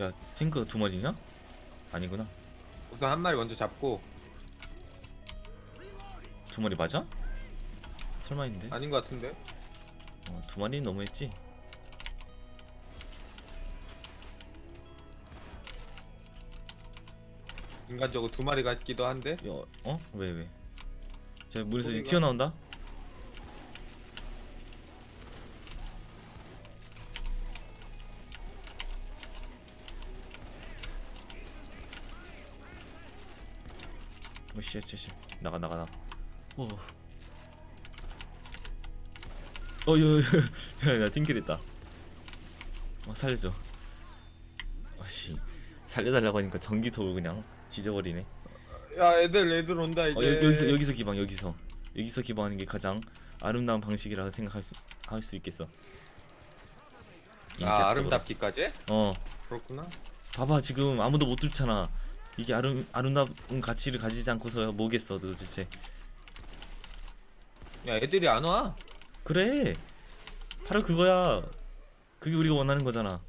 야 탱크 두 마리냐? 아니구나 우선 한 마리 먼저 잡고 두 마리 맞아? 설마 인데? 아닌 것 같은데 어, 두 마리는 너무했지 인간적으로 두 마리 같기도 한데 야, 어? 왜 왜? 자 물에서 이제 튀어나온다? 오씨 씨 나가 나가 나가. 어. 어여여나 팅킬했다. 어 살려줘. 아씨. 살려달라고 하니까 전기톱을 그냥 지져버리네. 야 애들 애들 온다 이제. 어, 여, 여기서 여기서 기방 여기서. 여기서 기방하는 게 가장 아름다운 방식이라고 생각할 수 할 수 있겠어. 인체적으로. 아 아름답기까지? 어. 그렇구나. 봐봐 지금 아무도 못 뚫잖아. 이게 아름 아름다운 가치를 가지지 않고서 뭐겠어 도대체. 야 애들이 안 와? 그래 바로 그거야. 그게 우리가 원하는 거잖아.